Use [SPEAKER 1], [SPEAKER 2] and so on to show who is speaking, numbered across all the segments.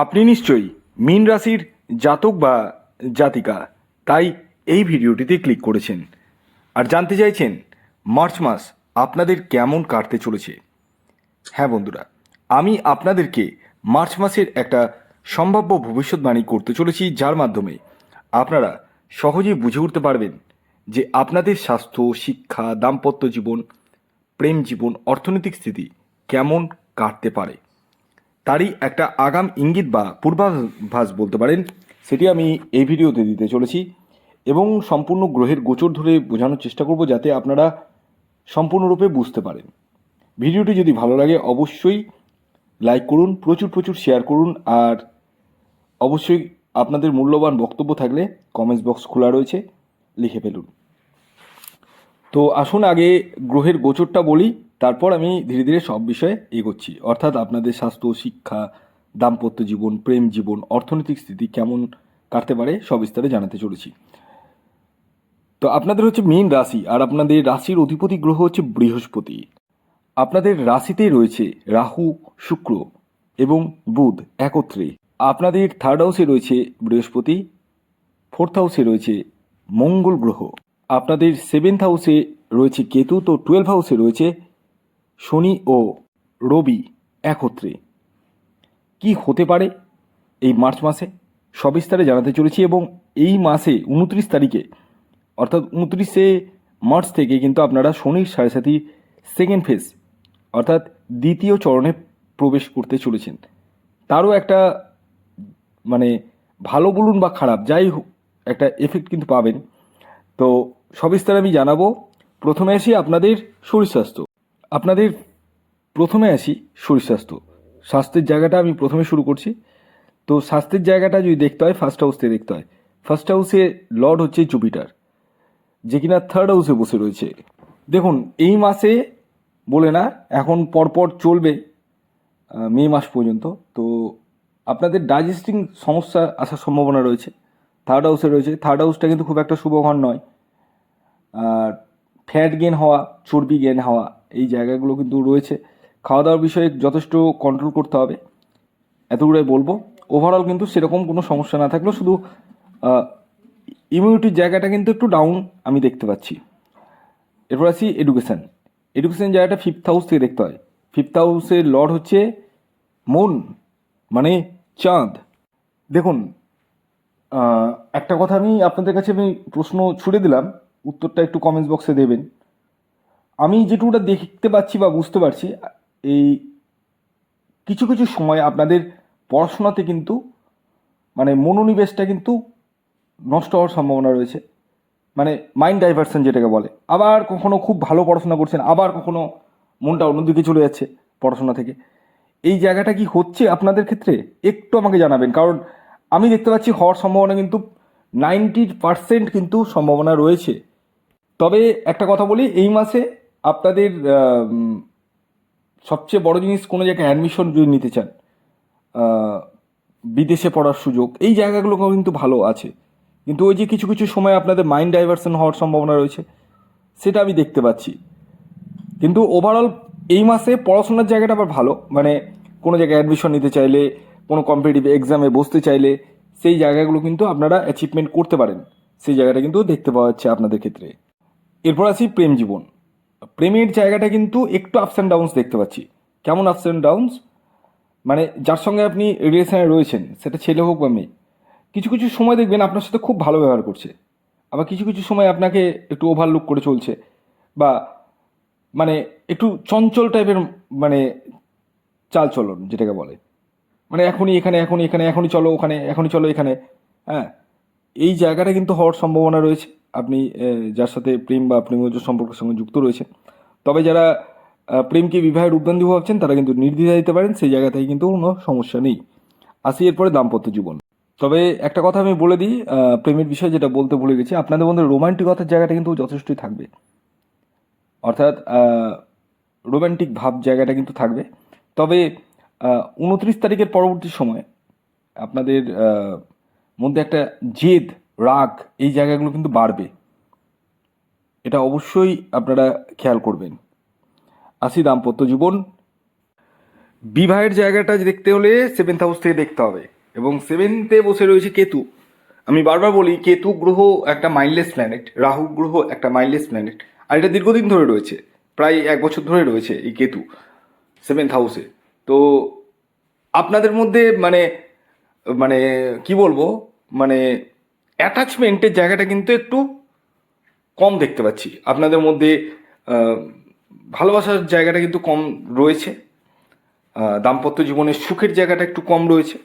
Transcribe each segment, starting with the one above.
[SPEAKER 1] আপনি নিশ্চয়ই মীন রাশির জাতক বা জাতিকা, তাই এই ভিডিওটিতে ক্লিক করেছেন। আর জানতে চাইছেন, মার্চ মাস আপনাদের কেমন কাটতে চলেছে? হ্যাঁ বন্ধুরা, আমি আপনাদেরকে মার্চ মাসের একটা সম্ভাব্য ভবিষ্যৎবাণী করতে চলেছি, যার মাধ্যমে আপনারা সহজেই বুঝে উঠতে পারবেন যে আপনাদের স্বাস্থ্য, শিক্ষা, দাম্পত্য জীবন, প্রেম জীবন, অর্থনৈতিক স্থিতি কেমন কাটতে পারে। তারই একটা আগাম ইঙ্গিত বা পূর্বাভাস বলতে পারেন, সেটি আমি এই ভিডিওতে দিতে চলেছি এবং সম্পূর্ণ গ্রহের গোচর ধরে বোঝানোর চেষ্টা করব যাতে আপনারা সম্পূর্ণরূপে বুঝতে পারেন। ভিডিওটি যদি ভালো লাগে অবশ্যই লাইক করুন, প্রচুর প্রচুর শেয়ার করুন আর অবশ্যই আপনাদের মূল্যবান বক্তব্য থাকলে কমেন্টস বক্স খোলা রয়েছে, লিখে ফেলুন। তো আসুন আগে গ্রহের গোচরটা বলি। তারপর আমি ধীরে ধীরে সব বিষয়ে এগোচ্ছি। অর্থাৎ আপনাদের স্বাস্থ্য, শিক্ষা, দাম্পত্য জীবন, প্রেম জীবন, অর্থনৈতিক স্থিতি কেমন কাটতে পারে সব বিস্তারে জানাতে চলেছি। তো আপনাদের হচ্ছে মেন রাশি আর আপনাদের রাশির অধিপতি গ্রহ হচ্ছে বৃহস্পতি। আপনাদের রাশিতেই রয়েছে রাহু, শুক্র এবং বুধ একত্রে। আপনাদের থার্ড হাউসে রয়েছে বৃহস্পতি ফোর্থ হাউসে রয়েছে মঙ্গল গ্রহ। আপনাদের সেভেন্থ হাউসে রয়েছে কেতু, তো টুয়েলভ হাউসে রয়েছে শনি ও রবি একত্রে। কি হতে পারে এই মার্চ মাসে? সবিস্তারে জানাতে চলেছি এবং এই মাসে উনত্রিশ তারিখে, অর্থাৎ উনত্রিশে মার্চ থেকে কিন্তু আপনারা শনির সাড়ে সাথী সেকেন্ড ফেজ অর্থাৎ দ্বিতীয় চরণে প্রবেশ করতে চলেছেন। তারও একটা মানে ভালো বলুন বা খারাপ, যাই একটা এফেক্ট কিন্তু পাবেন। তো সবিস্তারে আমি জানাব, প্রথমে আসি আপনাদের শরীর স্বাস্থ্য। আপনাদের প্রথমে আসি শরীর স্বাস্থ্য। স্বাস্থ্যের জায়গাটা আমি প্রথমে শুরু করছি। তো স্বাস্থ্যের জায়গাটা যদি দেখতে হয় ফার্স্ট হাউসে দেখতে হয়। ফার্স্ট হাউসে লর্ড হচ্ছে জুপিটার যে কিনা থার্ড হাউসে বসে রয়েছে। দেখুন, এই মাসে বলে না, এখন পরপর চলবে মে মাস পর্যন্ত। তো আপনাদের ডাইজেস্টিং সমস্যা আসার সম্ভাবনা রয়েছে। থার্ড হাউসে রয়েছে। থার্ড হাউসটা কিন্তু খুব একটা শুভঘর নয়। আর ফ্যাট গেন হওয়া, চর্বি গেন হওয়া এই জায়গাগুলো কিন্তু রয়েছে। খাওয়া দাওয়ার বিষয়ে যথেষ্ট কন্ট্রোল করতে হবে। এতগুলোই বলব। ওভারঅল কিন্তু সেরকম কোনো সমস্যা না থাকলেও শুধু ইমিউনিটির জায়গাটা কিন্তু একটু ডাউন আমি দেখতে পাচ্ছি। এরপর আসি এডুকেশান এডুকেশান জায়গাটা ফিফথ হাউস থেকে দেখতে হয়। ফিফথ হাউসের লর্ড হচ্ছে মন মানে চাঁদ। দেখুন একটা কথা আমি আপনাদের কাছে আমি প্রশ্ন ছুড়ে দিলাম। উত্তরটা একটু কমেন্টস বক্সে দেবেন। আমি যেটুকুটা দেখতে পাচ্ছি বা বুঝতে পারছি, এই কিছু কিছু সময় আপনাদের পড়াশোনাতে কিন্তু মানে মনোনিবেশটা কিন্তু নষ্ট হওয়ার সম্ভাবনা রয়েছে। মানে মাইন্ড ডাইভারশন যেটাকে বলে। আবার কখনো খুব ভালো পড়াশোনা করছেন, আবার কখনো মনটা অন্যদিকে চলে যাচ্ছে পড়াশোনা থেকে। এই জায়গাটা কি হচ্ছে আপনাদের ক্ষেত্রে? একটু আমাকে জানাবেন, কারণ আমি দেখতে পাচ্ছি হওয়ার সম্ভাবনা কিন্তু নাইনটি পার্সেন্ট কিন্তু সম্ভাবনা রয়েছে। তবে একটা কথা বলি, এই মাসে আপনাদের সবচেয়ে বড় জিনিস কোনো জায়গায় অ্যাডমিশন যদি নিতে চান বিদেশে পড়ার সুযোগ, এই জায়গাগুলো কিন্তু ভালো আছে। কিন্তু ওই যে কিছু কিছু সময় আপনাদের মাইন্ড ডাইভারশন হওয়ার সম্ভাবনা রয়েছে, সেটা আমি দেখতে পাচ্ছি। কিন্তু ওভারঅল এই মাসে পড়াশোনার জায়গাটা আবার ভালো মানে কোনো জায়গায় অ্যাডমিশন নিতে চাইলে, কোনো কম্পিটিটিভ এক্সামে বসতে চাইলে, সেই জায়গাগুলো কিন্তু আপনারা অ্যাচিভমেন্ট করতে পারেন। সেই জায়গাটা কিন্তু দেখতে পাওয়া যাচ্ছে আপনাদের ক্ষেত্রে। এরপর আসি প্রেম জীবন। প্রেমের জায়গাটা কিন্তু একটু আপস অ্যান্ড ডাউনস দেখতে পাচ্ছি। কেমন আপস অ্যান্ড ডাউনস মানে যার সঙ্গে আপনি রিলেশনে রয়েছেন, সেটা ছেলে হোক বা মেয়ে, কিছু কিছু সময় দেখবেন আপনার সাথে খুব ভালো ব্যবহার করছে। আবার কিছু কিছু সময় আপনাকে একটু ওভারলুক করে চলছে বা মানে একটু চঞ্চল টাইপের মানে চালচলন যেটাকে বলে। মানে এখনই এখানে এখনই এখানে, এখনই চলো ওখানে, এখনই চলো এখানে হ্যাঁ? এই জায়গাটা কিন্তু হওয়ার সম্ভাবনা রয়েছে। আপনি যার সাথে প্রেম বা প্রেমজ সম্পর্কের সঙ্গে যুক্ত রয়েছেন তবে যারা প্রেমকে বিবাহের উদ্যান দিব ভাবছেন, তারা কিন্তু নির্দ্বিধা দিতে পারেন, সেই জায়গা থেকে কিন্তু কোনো সমস্যা নেই। আসি এরপরে দাম্পত্য জীবন। তবে একটা কথা আমি বলে দিই প্রেমের বিষয়ে যেটা বলতে ভুলে গেছি, আপনাদের মধ্যে রোমান্টিকতার জায়গাটা কিন্তু যথেষ্টই থাকবে। অর্থাৎ রোমান্টিক ভাব জায়গাটা কিন্তু থাকবে। তবে উনত্রিশ তারিখের পরবর্তী সময়ে আপনাদের মধ্যে একটা জেদ, রাগ, এই জায়গাগুলো কিন্তু বাড়বে। এটা অবশ্যই আপনারা খেয়াল করবেন। আসি দাম্পত্য জীবন। বিবাহের জায়গাটা দেখতে হলে সেভেন্থ হাউস থেকে দেখতে হবে এবং সেভেন্থে বসে রয়েছে কেতু। আমি বারবার বলি, কেতু গ্রহ একটা মাইন্ডলেস প্ল্যানেট রাহু গ্রহ একটা মাইন্ডলেস প্ল্যানেট আর এটা দীর্ঘদিন ধরে রয়েছে, প্রায় এক বছর ধরে রয়েছে এই কেতু সেভেন্থ হাউসে তো আপনাদের মধ্যে মানে মানে কি বলব? অ্যাটাচমেন্টের জায়গাটা কিন্তু একটু কম দেখতে পাচ্ছি। আপনাদের মধ্যে ভালোবাসার জায়গাটা কিন্তু কম রয়েছে। দাম্পত্য জীবনের সুখের জায়গাটা একটু কম রয়েছে।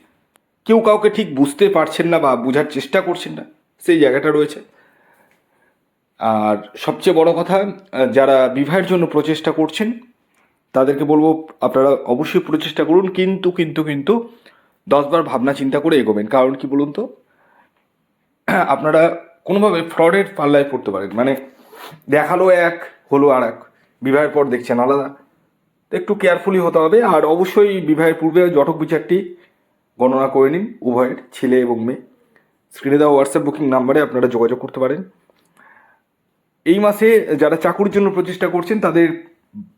[SPEAKER 1] কেউ কাউকে ঠিক বুঝতে পারছেন না বা বোঝার চেষ্টা করছেন না, সেই জায়গাটা রয়েছে। আর সবচেয়ে বড় কথা যারা বিবাহের জন্য প্রচেষ্টা করছেন, তাদেরকে বলব, আপনারা অবশ্যই প্রচেষ্টা করুন, কিন্তু কিন্তু কিন্তু দশবার ভাবনা চিন্তা করে এগোবেন। কারণ কি বলুন তো? আপনারা কোনোভাবে ফ্রডের পাল্লায় পড়তে পারেন। মানে দেখাল এক, হলো আর এক বিবাহের পর দেখছেন আলাদা। তো একটু কেয়ারফুলি হতে হবে। আর অবশ্যই বিবাহের পূর্বে জটক বিচারটি গণনা করে নিন, উভয়ের ছেলে এবং মেয়ে। স্ক্রিনে দেওয়া হোয়াটসঅ্যাপ বুকিং নাম্বারে আপনারা যোগাযোগ করতে পারেন। এই মাসে যারা চাকুরির জন্য প্রচেষ্টা করছেন, তাদের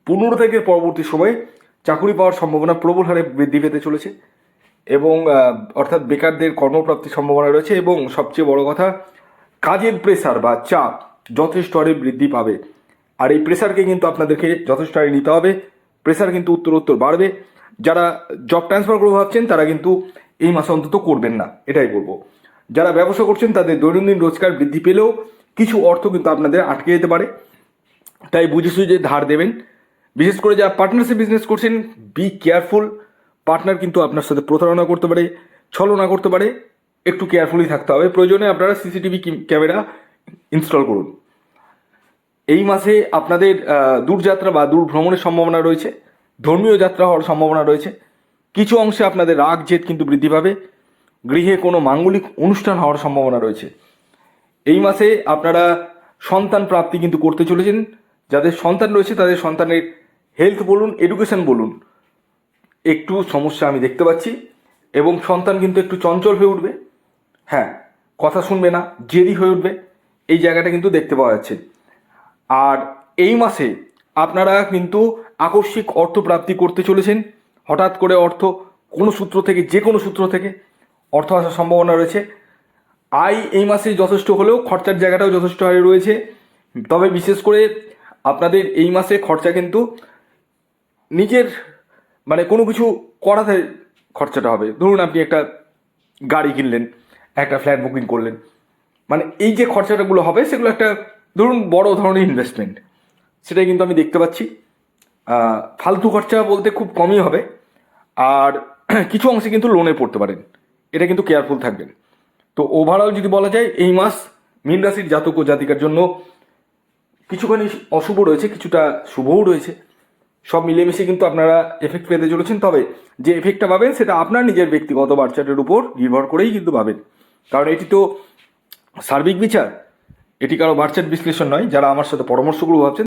[SPEAKER 1] পনেরো থেকে পরবর্তী সময়ে চাকুরি পাওয়ার সম্ভাবনা প্রবল হারে বৃদ্ধি পেতে চলেছে। এবং অর্থাৎ বেকারদের কর্মপ্রাপ্তির সম্ভাবনা রয়েছে এবং সবচেয়ে বড় কথা, কাজের প্রেসার বা চাপ যথেষ্ট হারে বৃদ্ধি পাবে। আর এই প্রেসারকে কিন্তু আপনাদেরকে যথেষ্ট হারে নিতে হবে। প্রেসার কিন্তু উত্তর উত্তর বাড়বে। যারা জব ট্রান্সফার করে ভাবছেন, তারা কিন্তু এই মাসে অন্তত করবেন না, এটাই বলব। যারা ব্যবসা করছেন, তাদের দৈনন্দিন রোজগার বৃদ্ধি পেলেও কিছু অর্থ কিন্তু আপনাদের আটকে যেতে পারে। তাই বুঝে সুঝে ধার দেবেন। বিশেষ করে যারা পার্টনারশিপ বিজনেস করছেন বি কেয়ারফুল পার্টনার কিন্তু আপনার সাথে প্রতারণা করতে পারে, ছলনা করতে পারে, একটু কেয়ারফুলি থাকতে হবে। প্রয়োজনে আপনারা সিসিটিভি ক্যামেরা ইনস্টল করুন। এই মাসে আপনাদের দূরযাত্রা বা দূর ভ্রমণের সম্ভাবনা রয়েছে, ধর্মীয় যাত্রা হওয়ার সম্ভাবনা রয়েছে। কিছু অংশে আপনাদের রাগ, জেদ কিন্তু বৃদ্ধি পাবে। গৃহে কোনো মাঙ্গলিক অনুষ্ঠান হওয়ার সম্ভাবনা রয়েছে। এই মাসে আপনারা সন্তান প্রাপ্তি কিন্তু করতে চলেছেন। যাদের সন্তান রয়েছে, তাদের সন্তানের হেলথ বলুন এডুকেশন বলুন। একটু সমস্যা আমি দেখতে পাচ্ছি, এবং সন্তান কিন্তু একটু চঞ্চল হয়ে উঠবে। হ্যাঁ কথা শুনবে না, জেদি হয়ে উঠবে, এই জায়গাটা কিন্তু দেখতে পাওয়া যাচ্ছে। আর এই মাসে আপনারা কিন্তু আকস্মিক অর্থ প্রাপ্তি করতে চলেছেন। হঠাৎ করে অর্থ কোনো সূত্র থেকে, যে কোনো সূত্র থেকে অর্থ আসার সম্ভাবনা রয়েছে। আয় এই মাসে যথেষ্ট হলেও খরচার জায়গাটাও যথেষ্ট হারে রয়েছে। তবে বিশেষ করে আপনাদের এই মাসে খরচা কিন্তু নিজের মানে কোনো কিছু করাতে খরচাটা হবে। ধরুন আপনি একটা গাড়ি কিনলেন, একটা ফ্ল্যাট বুকিং করলেন। মানে এই যে খরচাটাগুলো হবে, সেগুলো একটা ধরুন বড় ধরনের ইনভেস্টমেন্ট সেটাই কিন্তু আমি দেখতে পাচ্ছি। ফালতু খরচা বলতে খুব কমই হবে। আর কিছু অংশে কিন্তু লোনে পড়তে পারেন। এটা কিন্তু কেয়ারফুল থাকবেন। তো ওভারঅল যদি বলা যায়, এই মাস মীন রাশির জাতক ও জাতিকার জন্য কিছুখানি অশুভ রয়েছে, কিছুটা শুভও রয়েছে। সব মিলেমিশে কিন্তু আপনারা এফেক্ট পেতে চলেছেন। তবে যে এফেক্টটা পাবেন, সেটা আপনার নিজের ব্যক্তিগত বাচ্চাটার উপর নির্ভর করেই কিন্তু পাবেন। কারণ এটি তো সার্বিক বিচার, এটি কারও বাচ্চার বিশ্লেষণ নয়। যারা আমার সাথে পরামর্শগুলো ভাবছেন